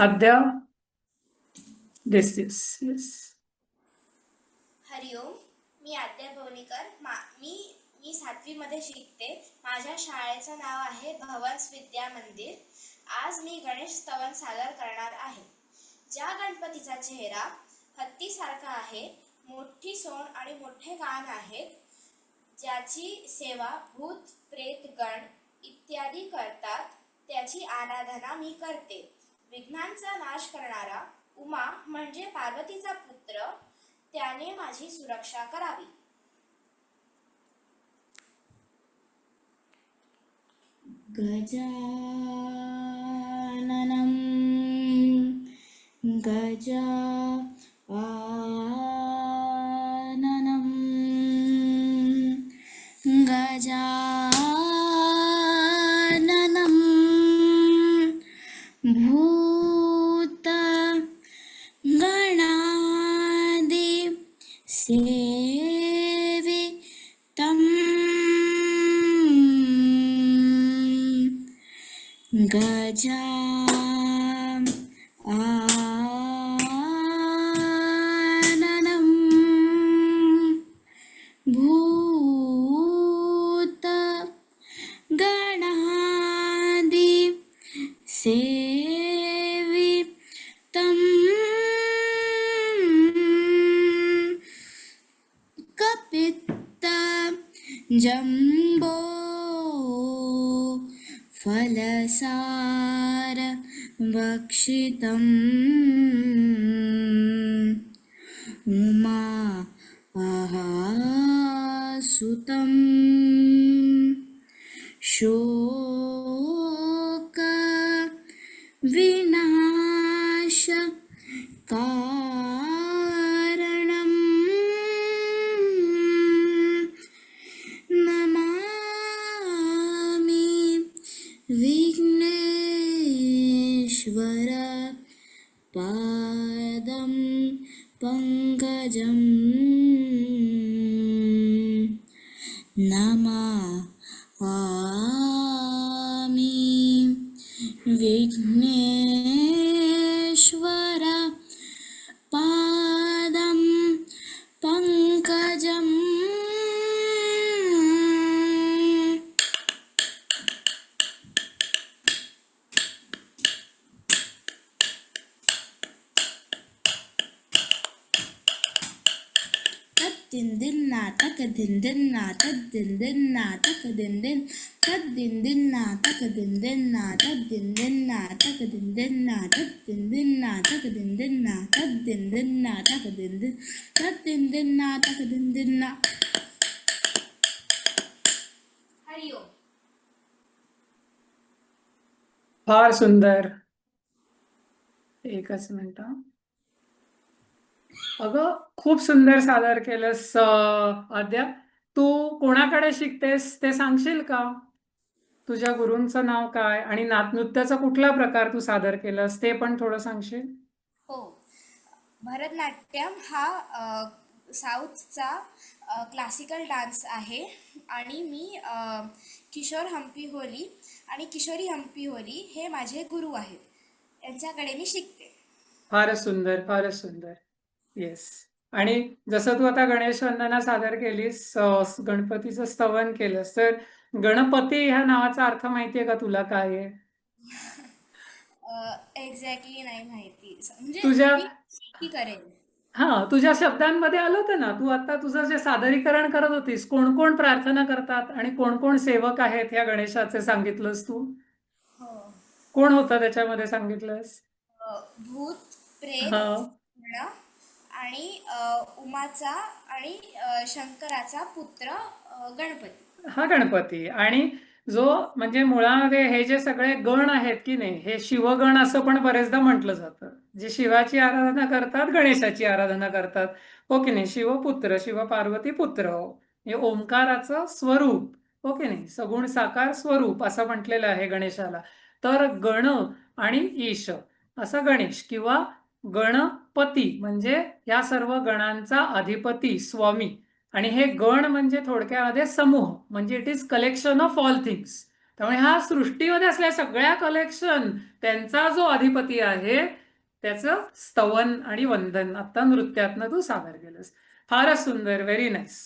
आद्या दिस दिस yes. हरिओम मी आद्या भवनीकर. मा मी मी सातवीमध्ये शिकते. माझ्या शाळेचं नाव आहे भवन्स विद्या मंदिर. आज मी गणेश स्तवन सादर करणार आहे. ज्या गणपतीचा चेहरा हत्तीसारखा आहे मोठी सोंड आणि मोठे कान आहेत ज्याची सेवा भूत प्रेत गण इत्यादी करतात त्याची आराधना मी करते. विघ्नांचा नाश करणारा उमा म्हणजे पार्वतीचा पुत्र त्याने माझी सुरक्षा करावी. गजाननं गजाननं गजा ഗജാം ആനനം. ഭൂത ഗണാദി സേവി തം കപിത്ത ജംബോ फलसार वक्षितम् उमा अहासुतं शो പര പാദം പങ്കജം. നമ Ami വിഘ്നേ din din na ta ka din din na ta din din na ta ka din din ta din din na ta ka din din na ta din din na ta ka din din na ta din din na ta ka din din na ta din din na ta ka din din ta din din na ta ka din din na Hari ओम फार सुंदर एकच minute अगं खूप सुंदर सादर केलंस आद्या. तू कोणाकडे शिकतेस ते सांगशील का? तुझ्या गुरूंचं नाव काय आणि नाचनृत्याचा कुठला प्रकार तू सादर केलास ते पण थोडं सांगशील? हो. भरतनाट्यम हा अ, साऊथचा अ, क्लासिकल डान्स आहे. आणि मी अ, किशोर हम्पी होली आणि किशोरी हम्पी होली हे माझे गुरु आहेत. यांच्याकडे मी शिकते. फारच सुंदर फारच सुंदर. येस आणि जसं तू आता गणेश वंदना सादर केलीस अं, गणपतीचं स्तवन केलंस तर गणपती ह्या नावाचा अर्थ माहितीये का तुला काय आहे? एक्झॅक्टली नाही माहिती. स- म्हणजे तुझ्या- मी नक्की करेन. हा तुझ्या शब्दांमध्ये आलं होतं ना तू आता तुझं जे सादरीकरण करत होतीस कोण कोण प्रार्थना करतात आणि कोण कोण सेवक आहेत ह्या गणेशाचे सांगितलंस तू? हो. कोण होतं त्याच्यामध्ये सांगितलंस? अ, भूत प्रेत हा. आणि उमाचा आणि शंकराचा पुत्र गणपती. हा गणपती. आणि जो म्हणजे मुळामध्ये हे जे सगळे गण आहेत की नाही हे शिवगण असं पण बरेचदा म्हटलं जातं. जे शिवाची आराधना करतात गणेशाची आराधना करतात. हो की नाही? शिवपुत्र शिव पार्वती पुत्र हो. हे ओंकाराचं स्वरूप. हो की नाही? सगुण साकार स्वरूप असं म्हटलेलं आहे गणेशाला. तर गण आणि ईश. असा गणेश किंवा गण पती म्हणजे या सर्व गणांचा अधिपती स्वामी. आणि हे गण म्हणजे थोडक्यामध्ये समूह. म्हणजे it is collection of all things त्यामुळे हा सृष्टीमध्ये असलेल्या सगळ्या कलेक्शन त्यांचा जो अधिपती आहे त्याचं स्तवन आणि वंदन. आता नृत्यातनं तू सादर केलंस. फारच सुंदर. Very nice